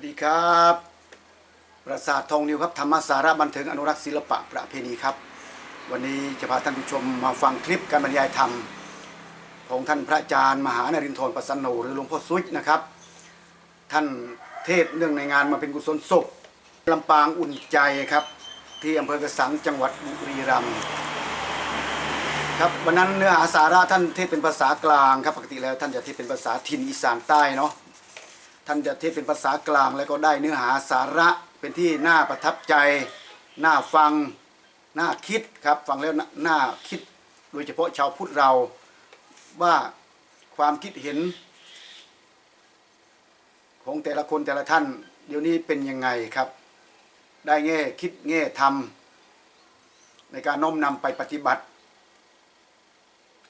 วัสดีครับ ประสาททองนิวครับธรรมสาระบันเทิงอนุรักษ์ศิลปะประเพณีครับ วันนี้จะพาท่านผู้ชมมาฟังคลิปการบรรยายธรรม ของท่านพระอาจารย์มหานรินทร์ประสันโนหรือหลวงพ่อซุยนะครับ ท่านเทศเนื่องในงานมาเป็นกุศลศพลำปางอุ่นใจครับ ที่อำเภอกระสังจังหวัดบุรีรัมย์ครับวันนั้นเนื้อหาสาระท่านเทศเป็นภาษากลางครับปกติแล้วท่านจะเทศเป็นภาษาถิ่นอีสานใต้เนาะ ท่านจะเทศเป็นภาษากลางแล้วก็ได้เนื้อหาสาระเป็นที่น่าประทับใจ น่าฟัง น่าคิดครับ ฟังแล้วน่าคิด โดยเฉพาะชาวพุทธเราว่าความคิดเห็น ของแต่ละคนแต่ละท่าน เดี๋ยวนี้เป็นยังไงครับ ได้แง่คิดแง่ทำในการน้อมนำไปปฏิบัติ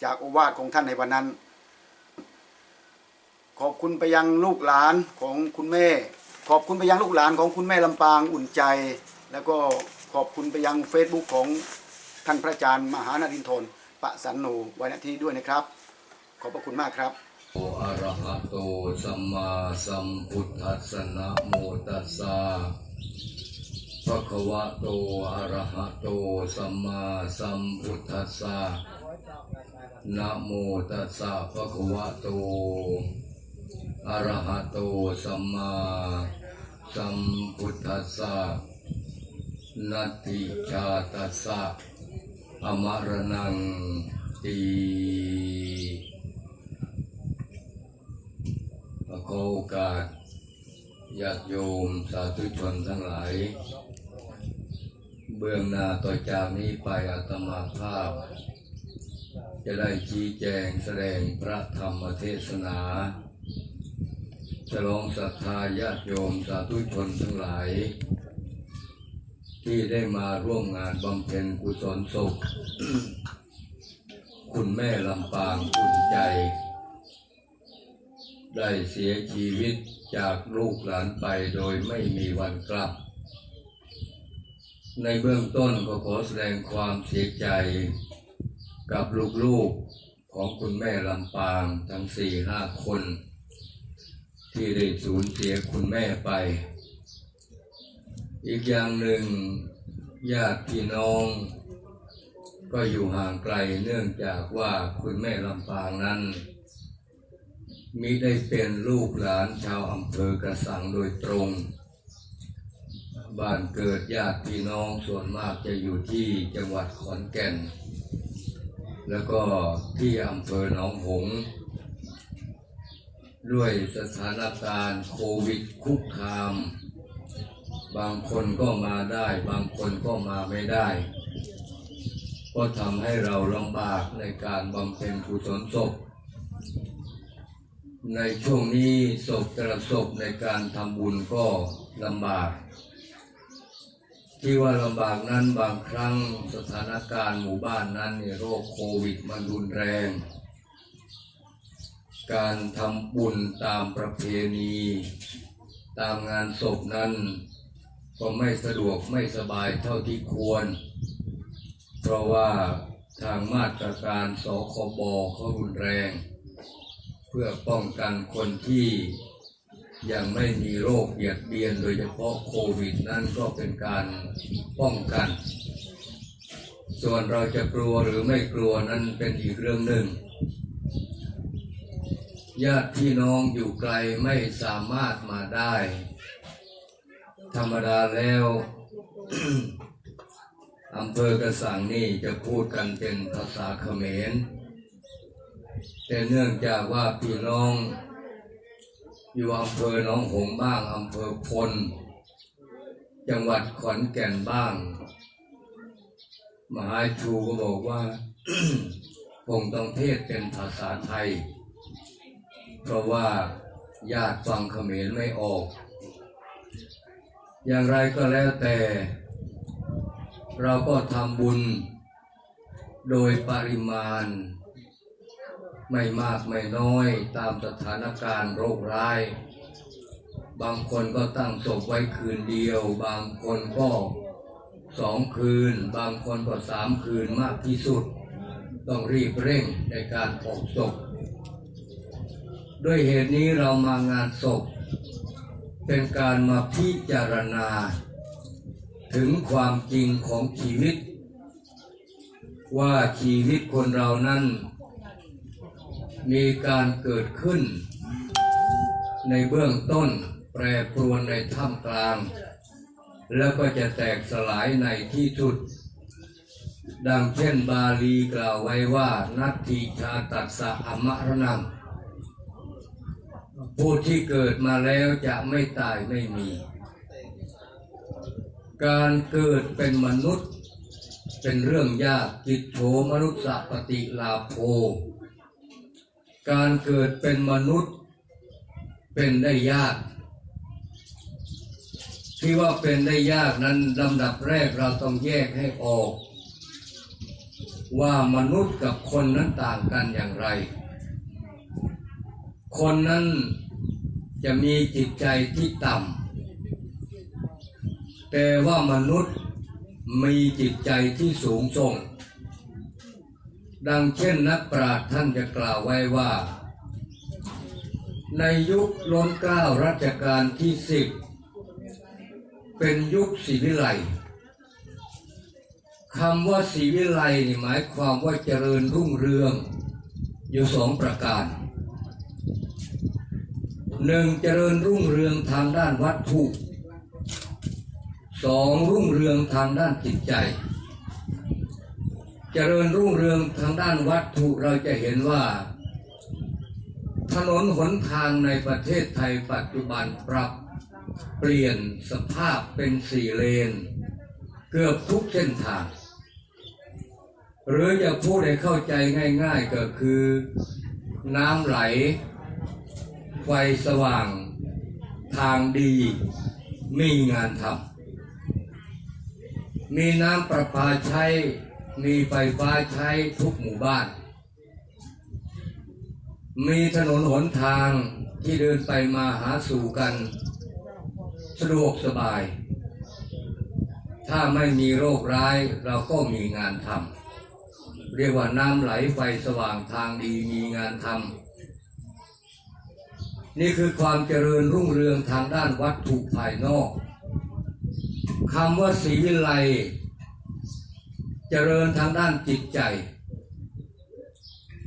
จากโอวาทของท่านในวันนั้น ขอบคุณไปยังลูกหลานของคุณแม่ ขอบคุณไปยังลูกหลานของคุณแม่ลำปางอุ่นใจ แล้วก็ขอบคุณไปยังเฟซบุ๊กของท่านพระอาจารย์มหานารินทรปะสันโนไว้ณที่ด้วยนะครับ ขอบพระคุณมากครับโออะระหะโตสัมมาสัมพุทธัสสะนะโมตัสสะภะคะวะโตอะระหะโตสัมมาสัมพุทธัสสะนะโมตัสสะภะคะวะโต อรหะโตสัมมาสัมพุทธัสสะนัตติชาตัสสะอมรณังตีขอโอกาสญาติโยมสาธุชนทั้งหลาย เบื้องหน้าต่อจากนี้ไปอาตมาภาพ จะได้ชี้แจงแสดงพระธรรมเทศนา ฉลองศรัทธาญาติโยมสาธุชนทั้งหลาย ที่ได้มาร่วมงานบำเพ็ญกุศลศพคุณแม่ลำปางอุ่นใจ ได้เสียชีวิตจากลูกหลานไปโดยไม่มีวันกลับ ในเบื้องต้นก็ขอแสดงความเสียใจกับลูกๆของคุณแม่ลำปางทั้งสี่ห้าคน ที่ได้สูญเสียคุณแม่ไป อีกอย่างหนึ่งญาติพี่น้อง ก็อยู่ห่างไกลเนื่องจากว่าคุณแม่ลำปางนั้นมิได้เป็นลูกหลานชาวอำเภอกระสังโดยตรง บ้านเกิดญาติพี่น้องส่วนมากจะอยู่ที่จังหวัดขอนแก่น แล้วก็ที่อำเภอหนองหงส์ ด้วยสถานการณ์โควิดคุกคาม บางคนก็มาได้ บางคนก็มาไม่ได้ ก็ทำให้เราลำบากในการบำเพ็ญกุศลศพ ในช่วงนี้ศพแต่ละศพในการทำบุญก็ลำบาก ที่ว่าลำบากนั้นบางครั้งสถานการณ์หมู่บ้านนั้นเนี่ยโรคโควิดมันรุนแรง การทำบุญตามประเพณี ตามงานศพนั้น ก็ไม่สะดวกไม่สบายเท่าที่ควร เพราะว่าทางมาตรการสคบเขารุนแรง เพื่อป้องกันคนที่ยังไม่มีโรคเบียดเบียนโดยเฉพาะโควิดนั้นก็เป็นการป้องกัน ส่วนเราจะกลัวหรือไม่กลัวนั้นเป็นอีกเรื่องหนึ่ง ญาติพี่น้องอยู่ไกลไม่สามารถมาได้ ธรรมดาแล้วอำเภอกระสังนี่จะพูดกันเป็นภาษาเขมร แต่เนื่องจากว่าพี่น้อง อยู่อำเภอหนองหงบ้างอำเภอพล จังหวัดขอนแก่นบ้าง มหาชูก็บอกว่าคงต้องเทศเป็นภาษาไทย เพราะว่าญาติฟังเขมรไม่ออก อย่างไรก็แล้วแต่ เราก็ทำบุญ โดยปริมาณ ไม่มากไม่น้อยตามสถานการณ์โรคร้าย บางคนก็ตั้งศพไว้คืนเดียว บางคนก็สองคืน บางคนก็สามคืนมากที่สุด ต้องรีบเร่งในการออกศพ ด้วยเหตุนี้เรามางานศพ เป็นการมาพิจารณา ถึงความจริงของชีวิต ว่าชีวิตคนเรานั้น มีการเกิดขึ้น ในเบื้องต้นแปรปรวนในท่ามกลาง แล้วก็จะแตกสลายในที่สุดดังเช่นบาลีกล่าวไว้ว่า นัตถิชาตัสสะอมรณัง ผู้ที่เกิดมาแล้วจะไม่ตายไม่มี การเกิดเป็นมนุษย์ เป็นเรื่องยากจิตโฉมนุษย์สปฏิลาโภ การเกิดเป็นมนุษย์เป็นได้ยาก ที่ว่าเป็นได้ยากนั้นลำดับแรกเราต้องแยกให้ออก ว่ามนุษย์กับคนนั้นต่างกันอย่างไร คนนั้น จะมีจิตใจที่ต่ำแต่ว่ามนุษย์มีจิตใจที่สูงส่ง ดังเช่นนักปราชญ์ท่านจะกล่าวไว้ว่า ในยุคล้นเก้ารัชกาลที่สิบเป็นยุคศรีวิไลคำว่าศรีวิไลนี่หมายความว่าเจริญรุ่งเรือง อยู่สองประการ หนึ่งเจริญรุ่งเรืองทางด้านวัตถุสองรุ่งเรืองทางด้านจิตใจ เจริญรุ่งเรืองทางด้านวัตถุเราจะเห็นว่า ถนนหนทางในประเทศไทยปัจจุบันปรับเปลี่ยนสภาพเป็นสี่เลน เกือบทุกเส้นทาง หรือจะพูดให้เข้าใจง่ายๆก็คือ น้ำไหล ไฟสว่างทางดีมีงานทำมีน้ำประปาใช้ มีไฟฟ้าใช้ทุกหมู่บ้าน มีถนนหนทางที่เดินไปมาหาสู่กันสะดวกสบาย ถ้าไม่มีโรคร้ายเราก็มีงานทำเรียกว่าน้ำไหลไฟสว่างทางดีมีงานทำ นี่คือความเจริญรุ่งเรืองทางด้านวัตถุภายนอกคำว่าศรีวิไลเจริญทางด้านจิตใจ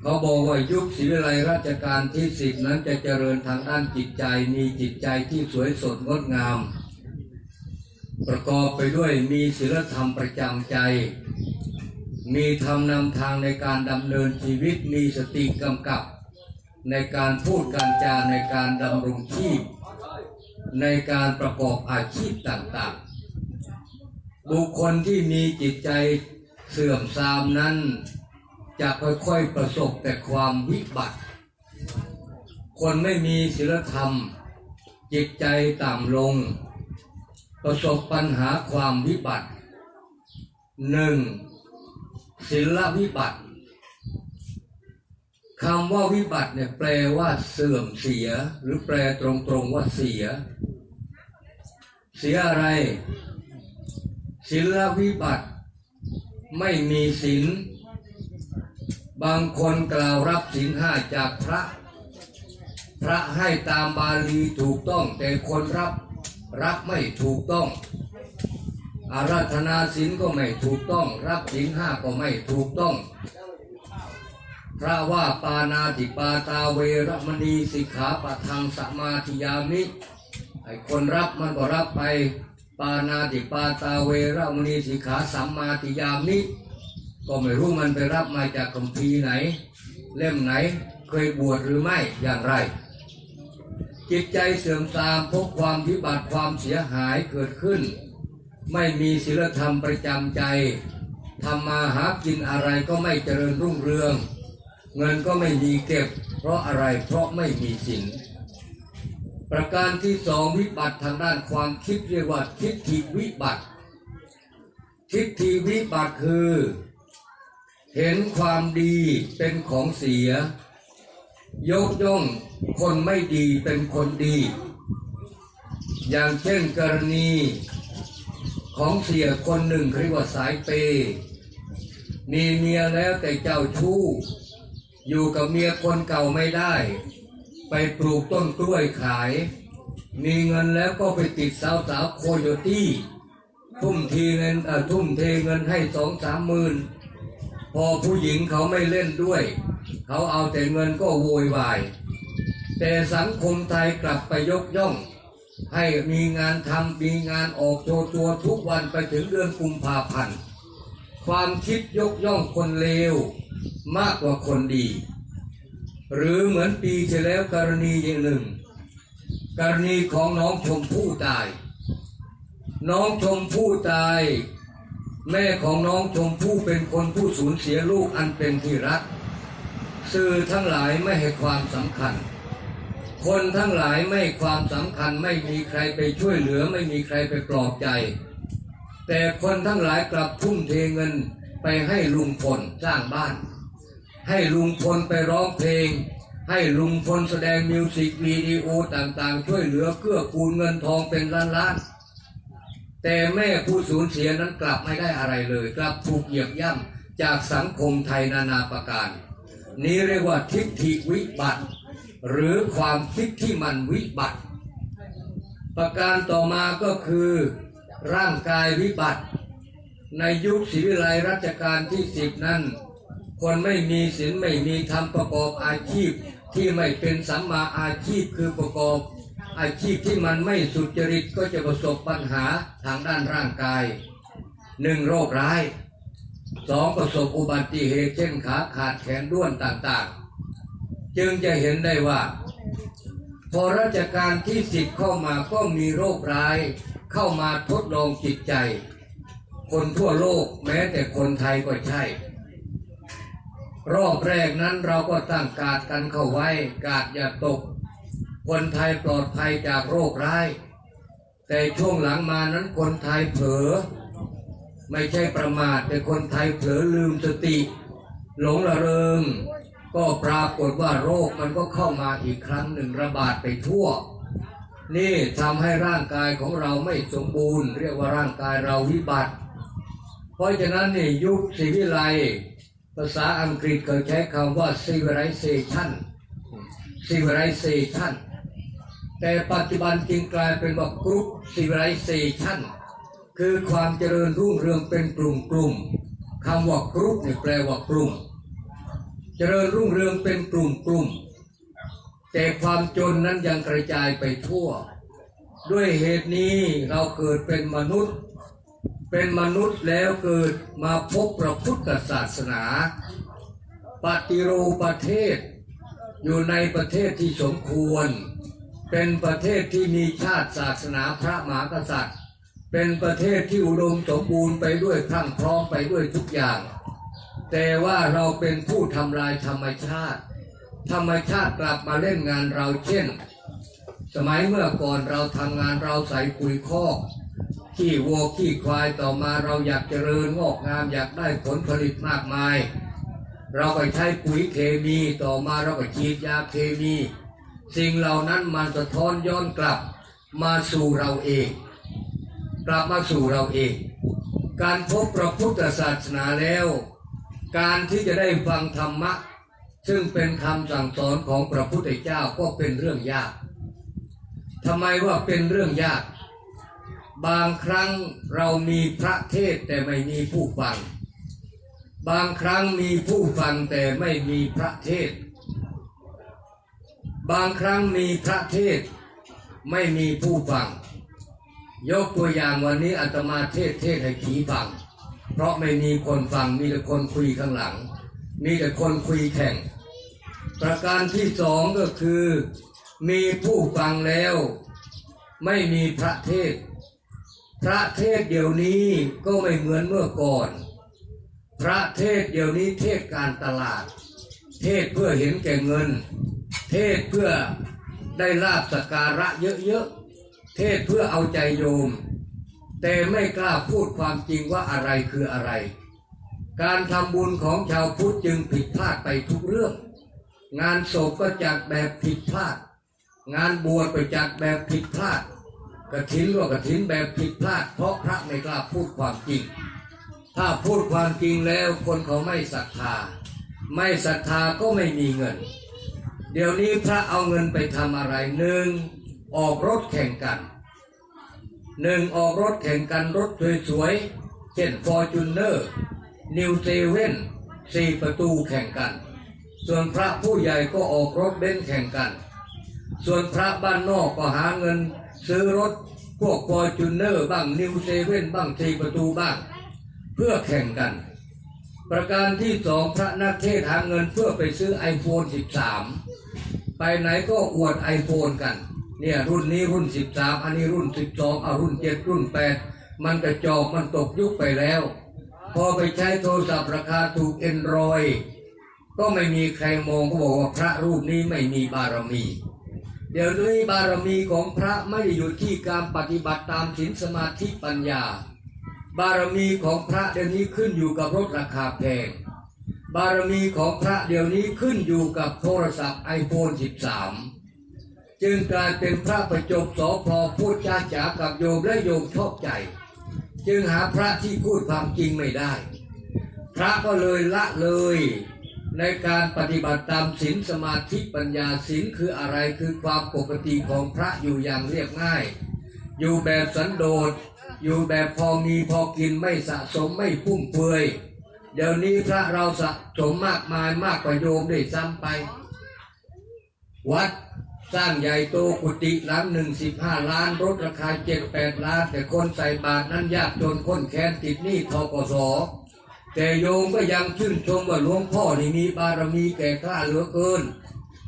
เขาบอกว่ายุคศรีวิไลราชการที่สิบนั้นจะเจริญทางด้านจิตใจ มีจิตใจที่สวยสดงดงาม ประกอบไปด้วยมีศีลธรรมประจำใจ มีธรรมนำทางในการดำเนินชีวิตมีสติกำกับ ในการพูดการจาในการดำรงชีพ ในการประกอบอาชีพต่างๆ บุคคลที่มีจิตใจเสื่อมทรามนั้น จะค่อยๆประสบแต่ความวิบัติ คนไม่มีศีลธรรม จิตใจต่ำลง ประสบปัญหาความวิบัติหนึ่งศีลวิบัติ คำว่าวิบัติเนี่ยแปลว่าเสื่อมเสีย หรือแปลตรงๆว่าเสีย เสียอะไรศีลวิบัติ ไม่มีศีลบางคนกล่าวรับศีลห้าจากพระ พระให้ตามบาลีถูกต้อง แต่คนรับรับไม่ถูกต้อง อาราธนาศีลก็ไม่ถูกต้อง รับศีลห้าก็ไม่ถูกต้อง พระว่าปานาติปาตาเวรมณีสิกขาปะทังสมาธิยามิไอคนรับมันก็รับไป ปานาติปาตาเวรมณีสิกขาสัมมาธิยามิก็ไม่รู้มันไปรับมาจากคัมภีร์ไหน เล่มไหนเคยบวชหรือไม่อย่างไร จิตใจเสื่อมทรามพบความวิบัติความเสียหายเกิดขึ้น ไม่มีศีลธรรมประจำใจทำมาหากินอะไรก็ไม่เจริญรุ่งเรือง เงินก็ไม่มีเก็บ เพราะอะไรเพราะไม่มีศีลประการที่สองวิบัติทางด้านความคิดเรียกว่าทิฏฐิวิบัติ ทิฏฐิวิบัติคือ เห็นความดีเป็นของเสีย ยกย่องคนไม่ดีเป็นคนดี อย่างเช่นกรณีของเสียคนหนึ่งเรียกว่าสายเปย์มีเมียแล้วแต่เจ้าชู้ อยู่กับเมียคนเก่าไม่ได้ ไปปลูกต้นกล้วยขาย มีเงินแล้วก็ไปติดสาวสาวๆโคโยตี้ ทุ่มทีเงินเออทุ่มเทเงินให้สองสามหมื่นพอผู้หญิงเขาไม่เล่นด้วย เขาเอาแต่เงินก็โวยวาย แต่สังคมไทยกลับไปยกย่อง ให้มีงานทำมีงานออกโชว์ตัวทุกวันไปถึงเดือนกุมภาพันธ์ความคิดยกย่องคนเลว มากกว่าคนดี หรือเหมือนปีที่แล้วกรณีอย่างหนึ่ง กรณีของน้องชมพู่ตาย น้องชมพู่ตาย แม่ของน้องชมพู่เป็นคนผู้สูญเสียลูกอันเป็นที่รัก สื่อทั้งหลายไม่ให้ความสำคัญ คนทั้งหลายไม่ความสำคัญไม่มีใครไปช่วยเหลือไม่มีใครไปปลอบใจ แต่คนทั้งหลายกลับทุ่มเทเงินไปให้ลุงพลสร้างบ้าน ให้ลุงพลไปร้องเพลง ให้ลุงพลแสดงมิวสิกวิดีโอต่างๆ ช่วยเหลือเกื้อกูลเงินทองเป็นล้านๆ แต่แม่ผู้สูญเสียนั้นกลับไม่ได้อะไรเลย กลับถูกเหยียบย่ำจากสังคมไทยนานาประการ นี้เรียกว่าทิฏฐิวิบัติ หรือความคิดที่มันวิบัติ ประการต่อมาก็คือร่างกายวิบัติ ในยุคศรีวิไลรัชกาลที่สิบนั้น คนไม่มีศีลไม่มีธรรมประกอบอาชีพ ที่ไม่เป็นสัมมาอาชีพคือประกอบ อาชีพที่มันไม่สุจริตก็จะประสบปัญหาทางด้านร่างกายหนึ่งโรคร้ายสองประสบอุบัติเหตุเช่นขาขาดแขนด้วนต่างๆ จึงจะเห็นได้ว่า พอรัชกาลที่สิบเข้ามาก็มีโรคร้ายเข้ามาทดลองจิตใจ คนทั่วโลกแม้แต่คนไทยก็ใช่ รอบแรกนั้นเราก็ตั้งกาดกันเข้าไว้ กาดอย่าตก คนไทยปลอดภัยจากโรคร้าย แต่ช่วงหลังมานั้นคนไทยเผลอ ไม่ใช่ประมาทแต่คนไทยเผลอลืมสติ หลงระเริง ก็ปรากฏว่าโรคมันก็เข้ามาอีกครั้งหนึ่งระบาดไปทั่ว นี่ทำให้ร่างกายของเราไม่สมบูรณ์ เรียกว่าร่างกายเราวิบัติ เพราะฉะนั้นนี่ยุคศิวิไล ภาษาอังกฤษเขาใช้คำว่า civilization civilization แต่ปัจจุบันจึงกลายเป็นว่ากรุ๊ป civilization คือความเจริญรุ่งเรืองเป็นกลุ่มกลุ่มๆคำว่ากรุ๊ปนี่แปลว่ากลุ่ม เจริญรุ่งเรืองเป็นกลุ่มกลุ่มๆแต่ความจนนั้นยังกระจายไปทั่ว ด้วยเหตุนี้เราเกิดเป็นมนุษย์ เป็นมนุษย์แล้วเกิดมาพบพระพุทธศาสนา ปฏิรูปประเทศ อยู่ในประเทศที่สมควร เป็นประเทศที่มีชาติศาสนาพระมหากษัตริย์ เป็นประเทศที่อุดมสมบูรณ์ไปด้วยพรั่งพร้อมไปด้วยทุกอย่าง แต่ว่าเราเป็นผู้ทำลายธรรมชาติ ธรรมชาติกลับมาเล่นงานเราเช่น สมัยเมื่อก่อนเราทำงานเราใส่ปุ๋ยคอก ขี้วัวขี้ควายต่อมาเราอยากเจริญงอกงามอยากได้ผลผลิตมากมาย เราก็ใช้ปุ๋ยเคมีต่อมาเราก็ฉีดยาเคมี สิ่งเหล่านั้นมันสะท้อนย้อนกลับมาสู่เราเอง กลับมาสู่เราเอง การพบพระพุทธศาสนาแล้ว การที่จะได้ฟังธรรมะ ซึ่งเป็นคำสั่งสอนของพระพุทธเจ้าก็เป็นเรื่องยากทำไมว่าเป็นเรื่องยาก บางครั้งเรามีพระเทศแต่ไม่มีผู้ฟัง บางครั้งมีผู้ฟังแต่ไม่มีพระเทศ บางครั้งมีพระเทศไม่มีผู้ฟัง ยกตัวอย่างวันนี้อาตมาเทศเทศให้ผีฟัง เพราะไม่มีคนฟังมีแต่คนคุยข้างหลัง มีแต่คนคุยแข่ง ประการที่สองก็คือ มีผู้ฟังแล้ว ไม่มีพระเทศ พระเทศเดี๋ยวนี้ก็ไม่เหมือนเมื่อก่อน พระเทศเดี๋ยวนี้เทศการตลาด เทศเพื่อเห็นแก่เงิน เทศเพื่อได้ลาบสกการะเยอะๆ เทศเพื่อเอาใจโยม แต่ไม่กล้าพูดความจริงว่าอะไรคืออะไร การทำบุญของชาวพุทธจึงผิดพลาดไปทุกเรื่อง งานศพก็จัดแบบผิดพลาด งานบวชก็จัดแบบผิดพลาด กระถินก็กระถินแบบผิดพลาด เพราะพระไม่กล้าพูดความจริง ถ้าพูดความจริงแล้วคนเขาไม่ศรัทธา ไม่ศรัทธาก็ไม่มีเงิน เดี๋ยวนี้พระเอาเงินไปทำอะไรหนึ่งออกรถแข่งกันหนึ่งออกรถแข่งกันรถสวยๆเช่นฟอร์จูเนอร์นิวเซเว่นสี่ประตูแข่งกัน ส่วนพระผู้ใหญ่ก็ออกรถเบนซ์แข่งกัน ส่วนพระบ้านนอกก็หาเงิน ซื้อรถพวกฟอร์จูเนอร์บ้างนิวเซเว่นบ้างสี่ประตูบ้าง เพื่อแข่งกัน ประการที่สองพระนักเทศหาเงินเพื่อไปซื้อ iPhone 13 ไปไหนก็อวด iPhone กัน เนี่ยรุ่นนี้รุ่น 13 อันนี้รุ่น 12เอารุ่น 7 รุ่น 8 มันกระจอกมันตกยุคไปแล้ว พอไปใช้โทรศัพท์ราคาถูก Android ก็ไม่มีใครมองก็บอกว่าพระรูปนี้ไม่มีบารมี เดี๋ยวนี้บารมีของพระไม่ได้อยู่ที่การปฏิบัติตามศีลสมาธิปัญญา บารมีของพระเดี๋ยวนี้ขึ้นอยู่กับรถราคาแพง บารมีของพระเดี๋ยวนี้ขึ้นอยู่กับโทรศัพท์ iPhone 13 จึงกลายเป็นพระประจบสอพอพูดจาจ๋ากับโยมและโยมชอบใจ จึงหาพระที่พูดความจริงไม่ได้ พระก็เลยละเลย ในการปฏิบัติตามศีลสมาธิปัญญาศีลคืออะไรคือความปกติของพระอยู่อย่างเรียบง่าย อยู่แบบสันโดษอยู่แบบพอมีพอกินไม่สะสมไม่ฟุ่มเฟือยเดี๋ยวนี้พระเราสะสมมากมายมากกว่าโยมได้วยซ้ำไป วัดสร้างใหญ่โตกุฏิหลังหนึ่งสิบห้าล้านรถราคาเจ็ดแปดล้าน แต่คนใส่บาทนั้นยากจนคนแค้นติดหนี้ทกส แต่โยมก็ยังชื่นชมว่าหลวงพ่อนี่มีบารมีแก่กล้าเหลือเกิน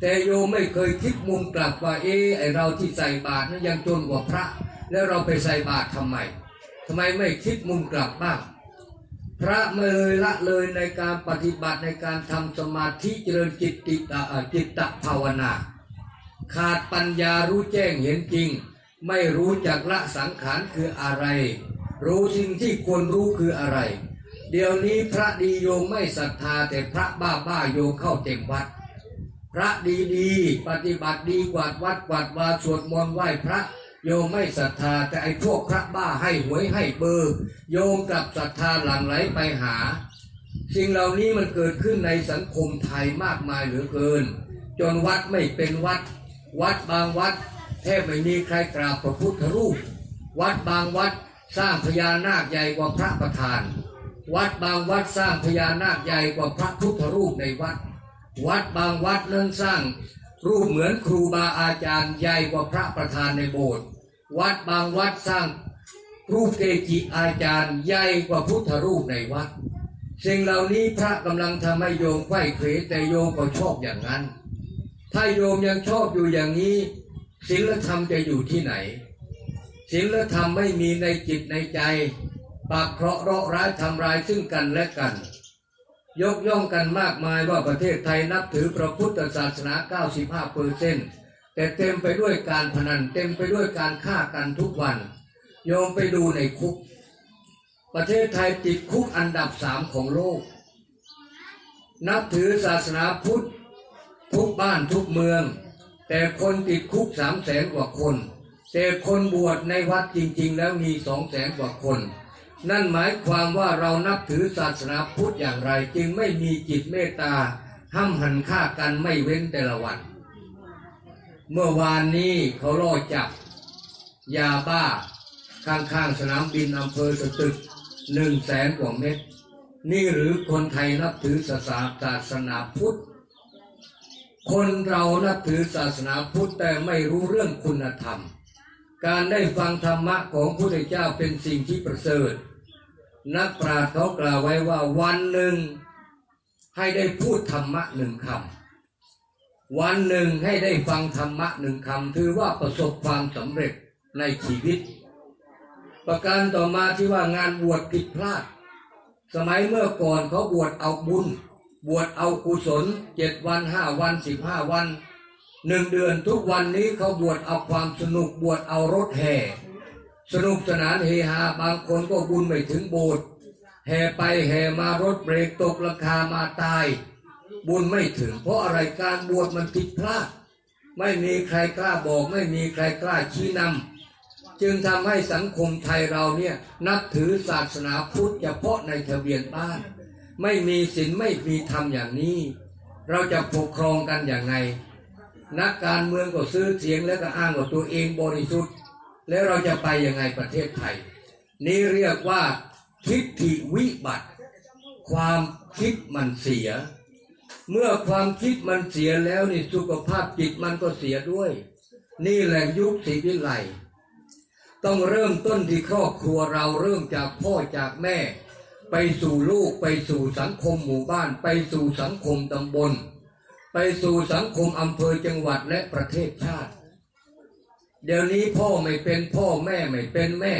แต่โยมไม่เคยคิดมุมกลับว่าเออไอเราที่ใส่บาตรนั้นยังจนกว่าพระ แล้วเราไปใส่บาตรทำไมทำไมไม่คิดมุมกลับบ้างพระไม่เลยละเลยในการปฏิบัติในการทำสมาธิเจริญจิตติตจิตตภาวนา ขาดปัญญารู้แจ้งเห็นจริง ไม่รู้จักละสังขารคืออะไร รู้สิ่งที่ควรรู้คืออะไร เดี๋ยวนี้พระดีโยมไม่ศรัทธาแต่พระบ้าบ้าโยมเข้าเต็มวัด พระดีดีปฏิบัติดีกวาดวัดกวาดวาสวดมนต์ไหว้พระโยมไม่ศรัทธาแต่ไอ้พวกพระบ้าให้หวยให้เบอร์โยมกลับศรัทธาหลั่งไหลไปหา สิ่งเหล่านี้มันเกิดขึ้นในสังคมไทยมากมายเหลือเกิน จนวัดไม่เป็นวัด วัดบางวัด แทบไม่มีใครกราบพระพุทธรูป วัดบางวัดสร้างพญานาคใหญ่กว่าพระประธาน วัดบางวัดสร้างพญานาคใหญ่กว่าพระพุทธรูปในวัด วัดบางวัดนั้นสร้างรูปเหมือนครูบาอาจารย์ใหญ่กว่าพระประธานในโบสถ์วัดบางวัดสร้างรูปเกจิอาจารย์ใหญ่กว่าพุทธรูปในวัดสิ่งเหล่านี้พระกำลังทำให้โยมไขว้เขวแต่โยมก็ชอบอย่างนั้น ถ้าโยมยังชอบอยู่อย่างนี้ศีลธรรมจะอยู่ที่ไหนศีลธรรมไม่มีในจิตในใจ ปากเคราะห์เราะร้ายทำร้ายซึ่งกันและกัน ยกย่องกันมากมายว่าประเทศไทยนับถือพระพุทธศาสนา 95เปอร์เซนต์แต่เต็มไปด้วยการพนันเต็มไปด้วยการฆ่ากันทุกวันโยมไปดูในคุก ประเทศไทยติดคุกอันดับสามของโลก นับถือศาสนาพุทธทุกบ้านทุกเมือง แต่คนติดคุกสามแสนกว่าคน แต่คนบวชในวัดจริง ๆ แล้วมีสองแสนกว่าคน นั่นหมายความว่าเรานับถือศาสนาพุทธอย่างไร จึงไม่มีจิตเมตตาห้ามหันฆ่ากันไม่เว้นแต่ละวัน เมื่อวานนี้เขาล่อจับ ยาบ้า ข้างๆสนามบินอำเภอสตึกหนึ่งแสนกว่าเม็ดนี่หรือคนไทยนับถือศาสนาศาสนาพุทธ คนเรานับถือศาสนาพุทธแต่ไม่รู้เรื่องคุณธรรม การได้ฟังธรรมะของพระพุทธเจ้าเป็นสิ่งที่ประเสริฐ นักปราชญ์เขากล่าวไว้ว่าวันหนึ่งให้ได้พูดธรรมะหนึ่งคำวันหนึ่งให้ได้ฟังธรรมะหนึ่งคำถือว่าประสบความสำเร็จในชีวิต ประการต่อมาที่ว่างานบวชผิดพลาด สมัยเมื่อก่อนเขาบวชเอาบุญ บวชเอากุศลเจ็ดวันห้าวันสิบห้าวันหนึ่งเดือนทุกวันนี้เขาบวชเอาความสนุกบวชเอารถแห่ สนุกสนานเฮฮาบางคนก็บุญไม่ถึงโบสถ์แห่ไปแห่มารถเบรกตกราคามาตาย บุญไม่ถึง เพราะอะไรการบวชมันผิดพลาด ไม่มีใครกล้าบอก ไม่มีใครกล้าชี้นำจึงทำให้สังคมไทยเราเนี่ยนับถือศาสนาพุทธเฉพาะในทะเบียนบ้าน ไม่มีศีลไม่มีธรรมอย่างนี้ เราจะปกครองกันอย่างไง นักการเมืองก็ซื้อเสียงแล้วก็อ้างว่าตัวเองบริสุทธิ์ แล้วเราจะไปยังไงประเทศไทย นี่เรียกว่าทิฏฐิวิบัติ ความคิดมันเสีย เมื่อความคิดมันเสียแล้วนี่สุขภาพจิตมันก็เสียด้วย นี่แหละยุคศรีวิไลต้องเริ่มต้นที่ครอบครัวเราเริ่มจากพ่อจากแม่ ไปสู่ลูกไปสู่สังคมหมู่บ้าน ไปสู่สังคมตำบล ไปสู่สังคมอำเภอจังหวัดและประเทศชาติ เดี๋ยวนี้พ่อไม่เป็นพ่อแม่ไม่เป็นแม่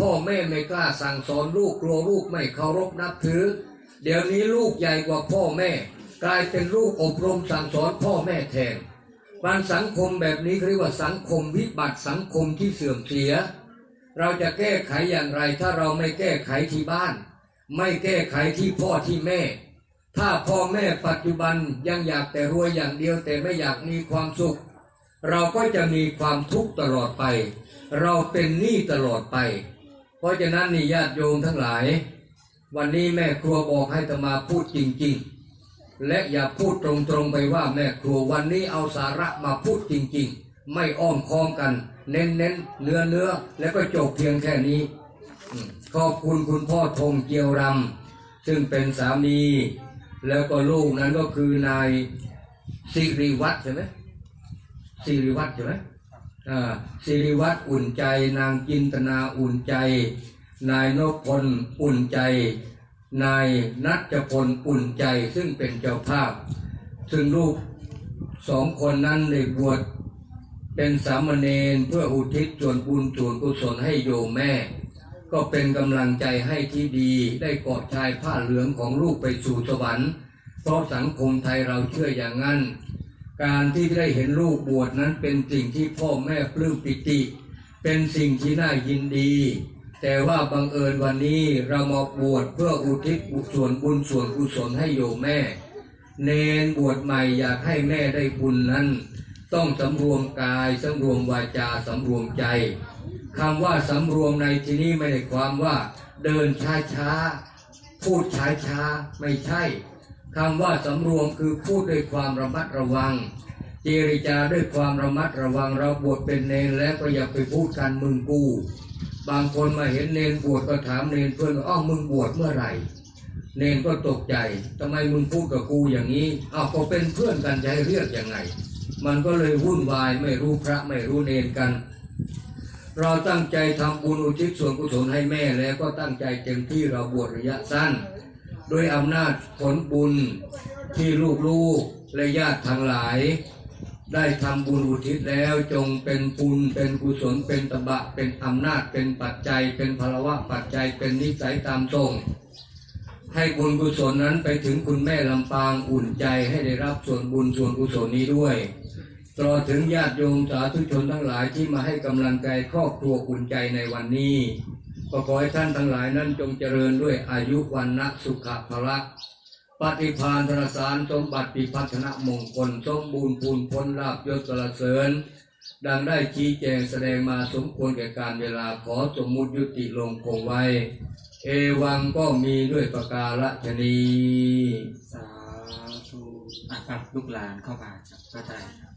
พ่อแม่ไม่กล้าสั่งสอนลูกกลัวลูกไม่เคารพนับถือ เดี๋ยวนี้ลูกใหญ่กว่าพ่อแม่ กลายเป็นลูกอบรมสั่งสอนพ่อแม่แทนบางสังคมแบบนี้เรียกว่าสังคมวิบัติสังคมที่เสื่อมเสีย เราจะแก้ไขอย่างไร ถ้าเราไม่แก้ไขที่บ้าน ไม่แก้ไขที่พ่อที่แม่ ถ้าพ่อแม่ปัจจุบันยังอยากแต่รวยอย่างเดียวแต่ไม่อยากมีความสุข เราก็จะมีความทุกข์ตลอดไป เราเป็นหนี้ตลอดไป เพราะฉะนั้นนี่ญาติโยมทั้งหลาย วันนี้แม่ครัวบอกให้ตมาพูดจริง ๆ และอย่าพูดตรงๆไปว่าแม่ครัววันนี้เอาสาระมาพูดจริง ๆ ไม่อ้อมค้อมกัน เน้นๆเนื้อเนื้อแล้วก็จบเพียงแค่นี้ขอบคุณคุณพ่อธงเกียวรำซึ่งเป็นสามี แล้วก็ลูกนั้นก็คือนายสิริวัฒน์ใช่ไหม สิริวัฒน์ใช่ไหมอ่าสิริวัฒน์อุ่นใจ นางจินตนาอุ่นใจ นายนพพลอุ่นใจ นายนัทพลอุ่นใจซึ่งเป็นเจ้าภาพ ซึ่งลูกสองคนนั้นได้บวชเป็นสามเณรเพื่ออุทิศส่วนบุญส่วนกุศลให้โยมแม่ ก็เป็นกำลังใจให้ที่ดีได้เกาะชายผ้าเหลืองของลูกไปสู่สวรรค์ เพราะสังคมไทยเราเชื่ออย่างนั้น การที่ได้เห็นลูกบวชนั้นเป็นสิ่งที่พ่อแม่ปลื้มปิติ เป็นสิ่งที่น่ายินดี แต่ว่าบังเอิญวันนี้เรามาบวชเพื่ออุทิศส่วนบุญส่วนกุศลให้โยมแม่ เนนบวชใหม่อยากให้แม่ได้บุญนั้น ต้องสำรวมกายสำรวมวาจาสำรวมใจคำว่าสำรวมในที่นี้ไม่ได้ความว่า เดินช้าช้าพูดช้าช้าไม่ใช่ คำว่าสำรวมคือพูดด้วยความระมัดระวังเจรจาด้วยความระมัดระวังเราบวชเป็นเนนแล้วก็อย่าไปพูดกันมึงกู บางคนมาเห็นเนนบวชก็ถามเนนเพื่อนอ้าวมึงบวชเมื่อไหร่ เนนก็ตกใจทำไมมึงพูดกับกูอย่างนี้อ้าวก็เป็นเพื่อนกันจะให้เรียกยังไง มันก็เลยวุ่นวายไม่รู้พระไม่รู้เนนกัน เราตั้งใจทำบุญอุทิศส่วนกุศลให้แม่แล้วก็ตั้งใจเต็มที่เราบวชระยะสั้น ด้วยอำนาจผลบุญที่ลูกๆและญาติทั้งหลาย ได้ทำบุญอุทิศแล้วจงเป็นบุญเป็นกุศลเป็นตบะเป็นอำนาจเป็นปัจจัย เป็นพลวะปัจจัยเป็นนิสัยตามทรงให้บุญกุศลนั้นไปถึงคุณแม่ลำปางอุ่นใจให้ได้รับส่วนบุญส่วนกุศลนี้ด้วยตลอดถึงญาติโยมสาธุชนทั้งหลายที่มาให้กำลังใจครอบครัวอุ่นใจในวันนี้ ก็ขอให้ท่านทั้งหลายนั้นจงเจริญด้วยอายุวันนะสุขภละปฏิภาณธนสารสมบัติพัฒนมงคลสมบูรณ์พูนพ้นลาบยศสรรเสริญ ดังได้ชี้แจงแสดงมาสมควรแก่การเวลาขอสมมุติยุติลงคงไว้ เอวังก็มีด้วยประกาศนีสาธุอะครับลูกหลานเข้ามาครับพระอาจารย์